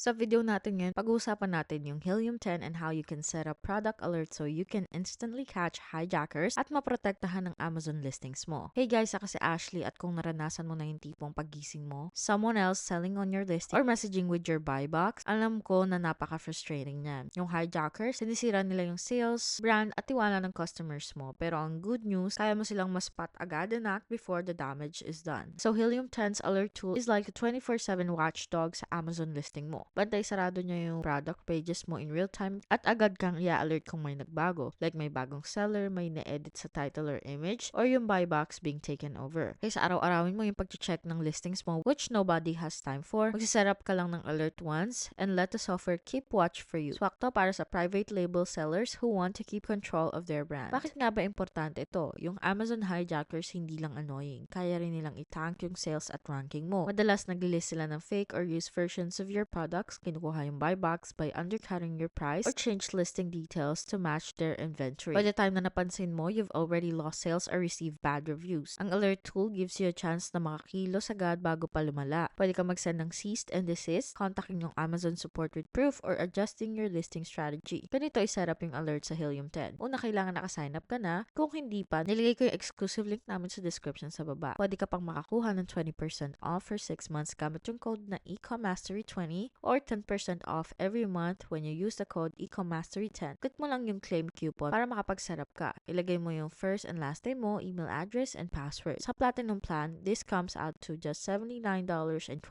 Sa video natin ngayon, pag-uusapan natin yung Helium-10 and how you can set up product alerts so you can instantly catch hijackers at maprotektahan ng Amazon listings mo. Hey guys, ako si Ashley at kung naranasan mo na yung tipong pagising mo, someone else selling on your listing or messaging with your buy box, alam ko na napaka-frustrating niyan. Yung hijackers, sinisira nila yung sales, brand at tiwala ng customers mo. Pero ang good news, kaya mo silang maspot agad and act before the damage is done. So Helium-10's alert tool is like a 24-7 watchdog sa Amazon listing mo. Bantay sarado niya yung product pages mo in real time at agad kang i-alert kung may nagbago. Like may bagong seller, may na-edit sa title or image, or yung buy box being taken over. Kaya sa araw-arawin mo yung pag-check ng listings mo which nobody has time for. Magsiset up ka lang ng alert once and let the software keep watch for you. Swak to para sa private label sellers who want to keep control of their brand. Bakit nga ba importante ito? Yung Amazon hijackers hindi lang annoying. Kaya rin nilang itank yung sales at ranking mo. Madalas nag-list sila ng fake or used versions of your products, kinukuha yung buy box by undercutting your price or change listing details to match their inventory. By the time na napansin mo, you've already lost sales or received bad reviews. Ang alert tool gives you a chance na makakilos agad bago pa lumala. Pwede ka mag-send ng cease and desist, contacting yung Amazon support with proof, or adjusting your listing strategy. Ganito i-set yung alert sa Helium 10. Una, kailangan naka-sign up ka na. Kung hindi pa, nilagay ko yung exclusive link namin sa description sa baba. Pwede ka pang makakuha ng 20% off for 6 months gamit yung code na ECOMASTERY20 or 10% off every month when you use the code ECOMASTERY10. Click mo lang yung claim coupon para makapag-setup ka. Ilagay mo yung first and last name mo, email address, and password. Sa Platinum plan, this comes out to just $79.20.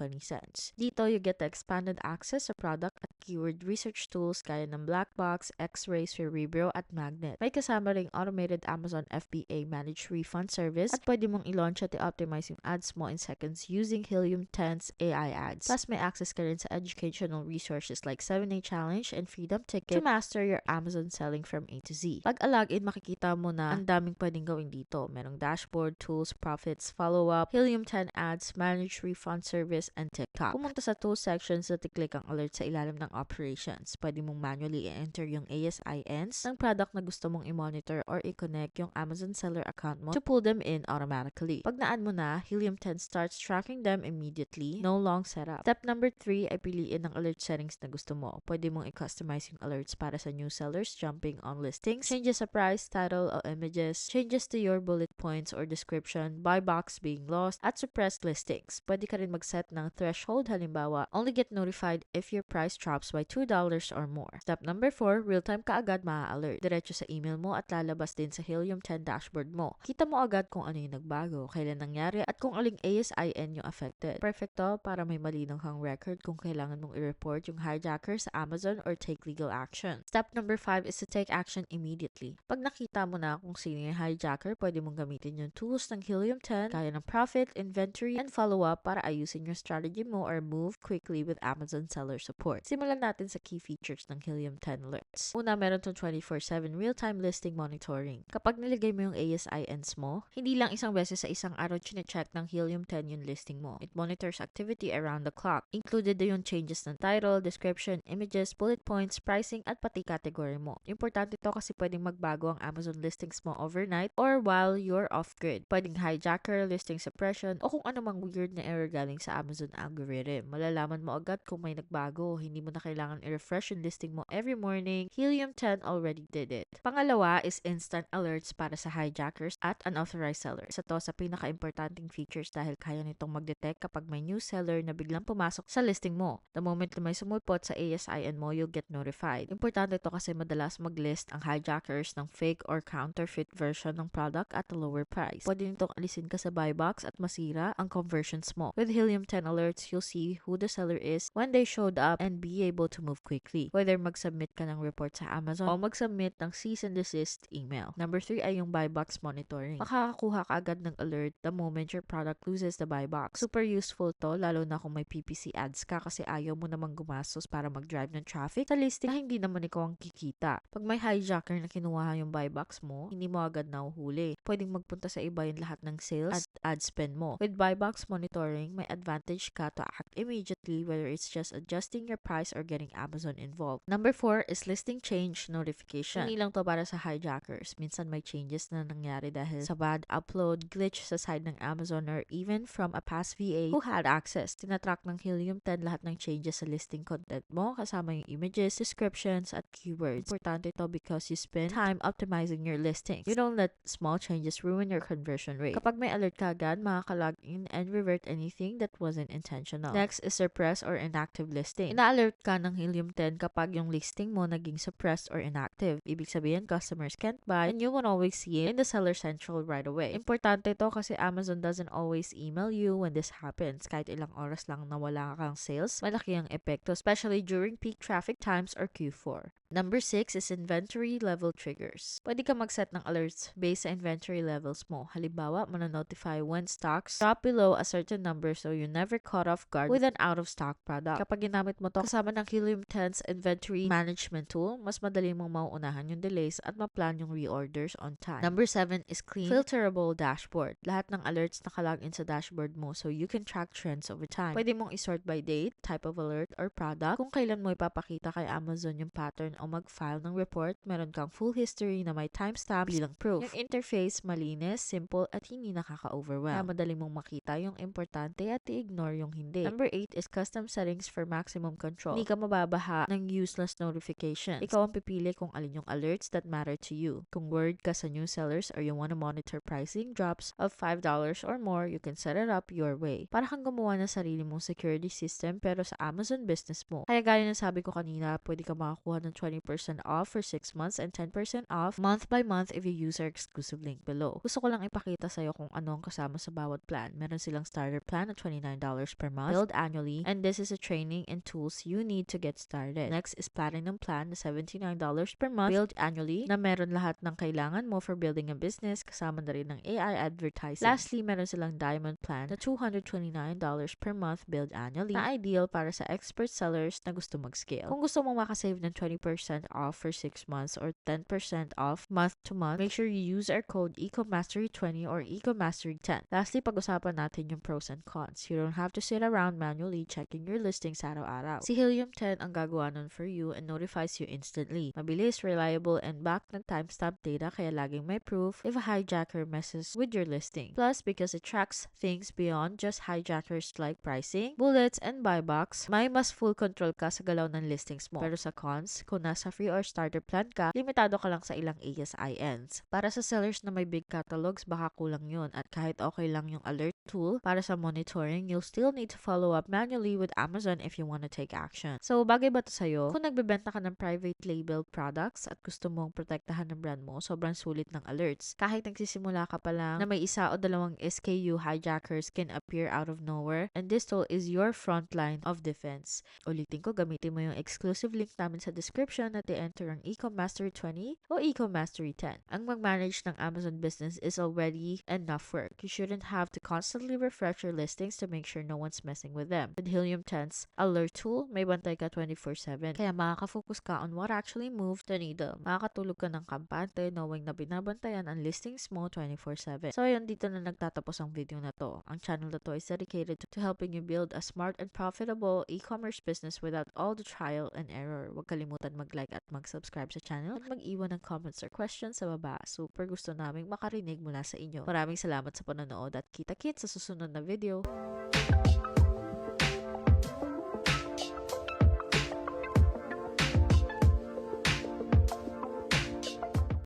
Dito, you get the expanded access sa product at keyword research tools gaya ng Blackbox, X-Ray, Cerebro, at Magnet. May kasama ring automated Amazon FBA managed refund service at pwede mong i-launch at i-optimize yung ads mo in seconds using Helium 10's AI ads. Plus, may access ka rin sa educational resources like 7A Challenge and Freedom Ticket to master your Amazon selling from A to Z. Pag alagin, makikita mo na ang daming pwedeng gawin dito. Merong dashboard, tools, profits, follow-up, Helium 10 ads, managed refund service, and TikTok. Pumunta sa tools section sa i-click ang alert sa ilalim ng operations. Pwede mong manually i-enter yung ASINs ng product na gusto mong i-monitor or i-connect yung Amazon seller account mo to pull them in automatically. Pag naan mo na, Helium 10 starts tracking them immediately. No long setup. Step number 3 ay piliin ang alert settings na gusto mo. Pwede mong i-customize yung alerts para sa new sellers jumping on listings, changes sa price, title, o images, changes to your bullet points or description, buy box being lost, at suppressed listings. Pwede ka rin mag-set ng threshold, halimbawa, only get notified if your price drops by $2 or more. Step number 4, real-time ka agad maa-alert. Diretso sa email mo at lalabas din sa Helium 10 dashboard mo. Kita mo agad kung ano yung nagbago, kailan nangyari, at kung aling ASIN yung affected. Perfecto para may malinaw kang record kung kailangan mong i-report yung hijacker sa Amazon or take legal action. Step number 5 is to take action immediately. Pag nakita mo na kung sino yung hijacker, pwede mong gamitin yung tools ng Helium 10, kaya ng profit, inventory, and follow-up para ayusin yung strategy mo or move quickly with Amazon seller support. Simulan natin sa key features ng Helium 10 alerts. Una, meron tong 24-7 real-time listing monitoring. Kapag nilagay mo yung ASINs mo, hindi lang isang beses sa isang araw chine-check ng Helium 10 yung listing mo. It monitors activity around the clock. Included na yung changes ng title, description, images, bullet points, pricing, at pati category mo. Importante to kasi pwedeng magbago ang Amazon listings mo overnight or while you're off-grid. Pwedeng hijacker, listing suppression, o kung ano mang weird na error galing sa Amazon algorithm. Malalaman mo agad kung may nagbago. Hindi mo na kailangan i-refresh yung listing mo every morning. Helium 10 already did it. Pangalawa is instant alerts para sa hijackers at unauthorized sellers. Sa to sa pinaka-importanting features dahil kaya nitong mag-detect kapag may new seller na biglang pumasok sa listing mo. The moment na may sumulpot sa ASIN mo, you'll get notified. Importante to kasi madalas mag-list ang hijackers ng fake or counterfeit version ng product at a lower price. Pwede nitong alisin ka sa buy box at masira ang conversions mo. With Helium 10 alerts, you'll see who the seller is when they showed up and be able to move quickly. Whether mag-submit ka ng report sa Amazon o mag-submit ng cease and desist email. Number 3 ay yung buy box monitoring. Makakakuha ka agad ng alert the moment your product loses the buy box. Super useful to lalo na kung may PPC ads ka kasi ayaw mo namang gumastos para mag-drive ng traffic sa listing na hindi naman ikaw ang kikita. Pag may hijacker na kinuha yung buy box mo, hindi mo agad nahuhuli. Pwedeng magpunta sa iba yung lahat ng sales at ad spend mo. With buy box monitoring, may advantage ka to act immediately whether it's just adjusting your price or or getting Amazon involved. Number four is listing change notification. Hindi lang to para sa hijackers. Minsan may changes na nangyari dahil sa bad upload, glitch sa side ng Amazon or even from a past VA who had access. Tinatrack ng Helium 10 lahat ng changes sa listing content mo kasama yung images, descriptions, at keywords. Importante to because you spend time optimizing your listings. You don't let small changes ruin your conversion rate. Kapag may alert ka agad, makaka-log in and revert anything that wasn't intentional. Next is suppress or inactive listing. Ina-alert ka ng Helium 10 kapag yung listing mo naging suppressed or inactive. Ibig sabihin, customers can't buy and you won't always see it in the Seller Central right away. Importante to kasi Amazon doesn't always email you when this happens. Kahit ilang oras lang na wala kang sales, malaki ang epekto, especially during peak traffic times or Q4. Number 6 is inventory level triggers. Pwede ka mag-set ng alerts based sa inventory levels mo. Halimbawa, mana-notify when stocks drop below a certain number so you never caught off guard with an out-of-stock product. Kapag ginamit mo to kasama ng 10's inventory management tool, mas madali mong mauunahan yung delays at ma-plan yung reorders on time. Number 7 is clean, filterable dashboard. Lahat ng alerts nakalagin sa dashboard mo so you can track trends over time. Pwede mong isort by date, type of alert, or product. Kung kailan mo ipapakita kay Amazon yung pattern o mag-file ng report, meron kang full history na may timestamp bilang proof. Yung interface, malinis, simple, at hindi nakaka-overwhelm. Kaya madali mong makita yung importante at i-ignore yung hindi. Number 8 is custom settings for maximum control. Hindi ka mababaha ng useless notifications. Ikaw ang pipili kung alin yung alerts that matter to you. Kung word ka sa new sellers or you wanna monitor pricing drops of $5 or more, you can set it up your way. Para kang gumawa ng sarili mong security system pero sa Amazon business mo. Kaya gaya ng sabi ko kanina, pwede ka makakuha ng 20% off for 6 months and 10% off month by month if you use our exclusive link below. Gusto ko lang ipakita sa'yo kung ano ang kasama sa bawat plan. Meron silang starter plan at $29 per month, billed annually, and this is a training and tools you need to get started. Next is platinum plan na $79 per month, billed annually, na meron lahat ng kailangan mo for building a business, kasama na rin ng AI advertising. Lastly, meron silang diamond plan na $229 per month, billed annually, na ideal para sa expert sellers na gusto mag-scale. Kung gusto mong makasave ng 20% off for 6 months or 10% off month to month, make sure you use our code EcoMastery20 or EcoMastery10. Lastly, pag-usapan natin yung pros and cons. You don't have to sit around manually checking your listings araw-araw. Si Helium 10 ang gagawa nun for you and notifies you instantly. Mabilis, reliable, and backed ng timestamp data kaya laging may proof if a hijacker messes with your listing. Plus, because it tracks things beyond just hijackers like pricing, bullets, and buy box, may mas full control ka sa galaw ng listings mo. Pero sa cons, kung nasa free or starter plan ka, limitado ka lang sa ilang ASINs. Para sa sellers na may big catalogs, baka kulang yun. At kahit okay lang yung alert tool para sa monitoring, you'll still need to follow up manually with Amazon if you want to take action. So, bagay ba to sa'yo? Kung nagbebenta ka ng private label products at gusto mong protektahan ng brand mo, sobrang sulit ng alerts. Kahit nagsisimula ka pa lang na may isa o dalawang SKU hijackers can appear out of nowhere and this tool is your front line of defense. Ulitin ko, gamitin mo yung exclusive link namin sa description at i-enter ang EcoMastery20 o EcoMastery10. Ang mag-manage ng Amazon business is already enough work. You shouldn't have to constantly refresh your listings to make sure no one's messing with them. With Helium 10's alert tool, may bantay ka 24-7. Kaya makaka-focus ka on what actually moved the needle. Makakatulog ka ng kampante knowing na binabantayan ang listings mo 24-7. So ayun, dito na nagtatapos ang video na to. Ang channel na to is dedicated to helping you build a smart and profitable e-commerce business without all the trial and error. Huwag kalimutan mag-like at mag-subscribe sa channel at mag-iwan ng comments or questions sa baba. Super gusto naming makarinig mula sa inyo. Maraming salamat sa panonood at kita-kit sa susunod na video.